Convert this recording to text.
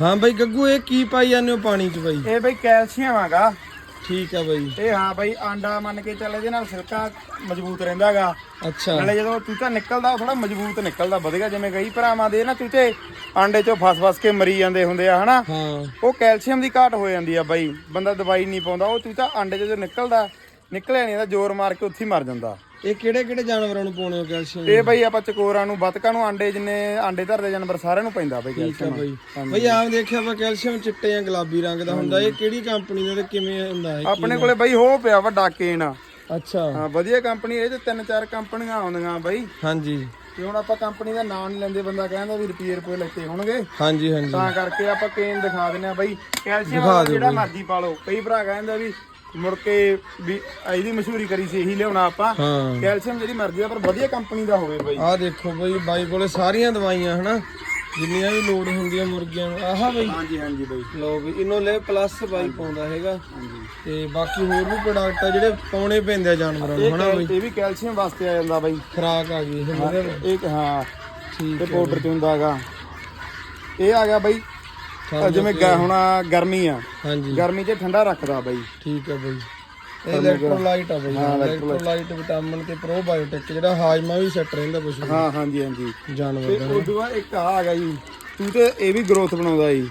ਹਾਂ ਬਾਈ ਗੱਗੂ ਇਹ ਕੀ ਪਾਈ ਜਾਂਦੇ ਹੋ ਪਾਣੀ ਚ ਬਾਈ? ਇਹ ਬਈ ਕੈਲਸ਼ੀਅਮ ਹੈਗਾ। ਠੀਕ ਆ ਬਾਈ। ਇਹ ਹਾਂ ਬਈ ਆਂਡਾ ਮੰਨ ਕੇ ਚੱਲ ਇਹਦੇ ਨਾਲ ਸਿਲਕਾ ਮਜ਼ਬੂਤ ਰਹਿੰਦਾਗਾ ਅੱਛਾ। ਨਾਲੇ ਜਦੋਂ ਚੂਚਾ ਨਿਕਲਦਾ ਉਹ ਥੋੜਾ ਮਜ਼ਬੂਤ ਨਿਕਲਦਾ ਵਧੀਆ ਜਿਵੇਂ ਕਈ ਭਰਾਵਾਂ ਦੇ ਨਾ ਚੂਚੇ ਆਂਡੇ ਚੋਂ ਫਸ-ਫਸ ਕੇ ਮਰੀ ਜਾਂਦੇ ਹੁੰਦੇ ਆ ਹਨਾ? ਹਾਂ। ਉਹ ਕੈਲਸ਼ੀਅਮ ਦੀ ਘਾਟ ਹੋ ਜਾਂਦੀ ਆ ਬਾਈ। ਬੰਦਾ ਦਵਾਈ ਨਹੀਂ ਪਾਉਂਦਾ ਉਹ ਚੂਚਾ ਆਂਡੇ 'ਚੋਂ ਜਦੋਂ ਨਿਕਲਦਾ ਨਿਕਲਿਆ ਨਹੀਂ ਇਹਦਾ ਜ਼ੋਰ ਮਾਰ ਕੇ ਉੱਥੇ ਹੀ ਮਰ ਜਾਂਦਾ। ਇਹ ਕਿਹੜੇ ਕਿਹੜੇ ਜਾਨਵਰਾਂ ਨੂੰ ਪਾਉਣੇ ਹੋ ਕੈਲਸ਼ੀਅਮ? ਇਹ ਬਈ ਆਪਾਂ ਚਕੋਰਾਂ ਨੂੰ ਬਤਕਾਂ ਨੂੰ ਆਂਡੇ ਜਿੰਨੇ ਆਂਡੇ ਧਰਦੇ ਜਾਨਵਰ ਸਾਰਿਆਂ ਨੂੰ ਪੈਂਦਾ ਬਈ ਠੀਕ ਕੈਲਸ਼ੀਅਮ। ਬਾਈ। ਬਾਈ ਆਮ ਦੇਖਿਆ ਵਾ ਕੈਲਸ਼ੀਅਮ ਚਿੱਟੇ ਜਾਂ ਗੁਲਾਬੀ ਰੰਗ ਦਾ ਹੁੰਦਾ ਇਹ ਕਿਹੜੀ ਕੰਪਨੀ ਦਾ ਤੇ ਕਿਵੇਂ ਹੁੰਦਾ ਹੈ? ਆਪਣੇ ਕੋਲੇ ਬਈ ਹੋ ਪਿਆ ਵੱਡਾ ਕੇਨ। ਅੱਛਾ। ਹਾਂ ਵਧੀਆ ਕੰਪਨੀ ਇਹ 'ਚ ਤਿੰਨ ਚਾਰ ਕੰਪਨੀਆਂ ਆਉਂਦੀਆਂ ਬਈ। ਹਾਂਜੀ। ਤੇ ਹੁਣ ਆਪਾਂ ਕੰਪਨੀ ਦਾ ਨਾਮ ਨਹੀਂ ਲੈਂਦੇ ਬੰਦਾ ਕਹਿੰਦਾ ਵੀ ਰੁਪਏ ਰੁਪਏ ਲੈਤੇ ਹੋਣਗੇ। ਹਾਂਜੀ ਹਾਂਜੀ। ਤਾਂ ਕਰਕੇ ਆਪਾਂ ਕੇਨ ਦਿਖਾ ਦਿੰਨੇ ਆ ਬਈ। ਕੈਲਸ਼ੀਅਮ ਜਿਹੜਾ ਮਰਜ਼ੀ ਪਾ ਲਓ। ਕਈ ਭਰਾ ਕਹਿੰਦੇ ਵੀ ਮੁੜ ਕੇ ਵੀ ਇਹਦੀ ਮਸ਼ਹੂਰੀ ਕਰੀ ਸੀ ਇਹੀ ਲਿਆਉਣਾ ਆਪਾਂ। ਹਾਂ। ਕੈਲਸ਼ੀਅਮ ਜਿਹੜੀ ਮਰਜ਼ੀ ਆ ਪਰ ਵਧੀਆ ਕੰਪਨੀ ਦਾ ਹੋਵੇ ਬਈ। ਆਹ ਦੇਖੋ ਬਾਈ ਬਾਈ ਕੋਲੇ ਸਾਰੀਆਂ ਦਵਾਈਆਂ ਹਨਾ। ਜਿੰਨੀਆਂ ਵੀ ਲੋੜ ਹੁੰਦੀਆਂ ਮੁਰਗੀਆਂ ਨੂੰ। ਆਹ ਬਾਈ। ਹਾਂਜੀ ਹਾਂਜੀ ਬਈ। ਲੋ ਵੀ ਇਨੋਲੇ ਪਲੱਸ ਬਾਈ ਪਾਉਂਦਾ ਹੈਗਾ। ਤੇ ਬਾਕੀ ਹੋਰ ਵੀ ਪ੍ਰੋਡਕਟ ਆ ਜਿਹੜੇ ਪਾਉਣੇ ਪੈਂਦੇ ਆ ਜਾਨਵਰਾਂ ਨੂੰ ਇਹ ਹਨਾ ਕੈਲ- ਇਹ ਵੀ ਕੈਲਸ਼ੀਅਮ ਵਾਸਤੇ ਆ ਜਾਂਦਾ ਬਈ। ਖਰਾਕ ਆ ਗਈ ਇਹ ਇੱਕ ਹਾਂ। ਠੀਕ ਇਹ ਪਾਊਡਰ ਚ ਹੁੰਦਾ ਹੈਗਾ। ਇਹ ਆ ਗਿਆ ਬਈ। ਆਹ ਜਿਵੇਂ ਗ- ਹੁਣ ਆਹ ਗਰਮੀ ਆ। ਹਾਂਜੀ। ਗਰਮੀ 'ਚ ਠੰਡਾ ਰੱਖਦਾ ਬਈ। ਠੀਕ ਆ ਬਾਈ। ਇਹ ਇਲੈਕਟ੍ਰੋਲਾਈਟ ਆ ਬਾਈ ਇਲੈਕਟ੍ਰੋਲਾਈਟ ਵਿਟਾਮਿਨ ਤੇ ਪ੍ਰੋਬਾਇਓਟਿਕ ਜਿਹੜਾ ਹਾਜਮਾ ਵੀ ਸੈੱਟ ਰਹਿੰਦਾ ਪਸ਼ੂ ਹਾਂ ਹਾਂਜੀ ਹਾਂਜੀ। ਜਾਨਵਰ ਤੇ ਦਾ। ਉਦੋਂ ਬਾਅਦ ਇੱਕ ਆ ਆ ਗਿਆ ਜੀ ਤੂੰ ਤੇ ਇਹ ਵੀ ਗਰੋਥ ਬਣਾਉਂਦਾ ਜੀ।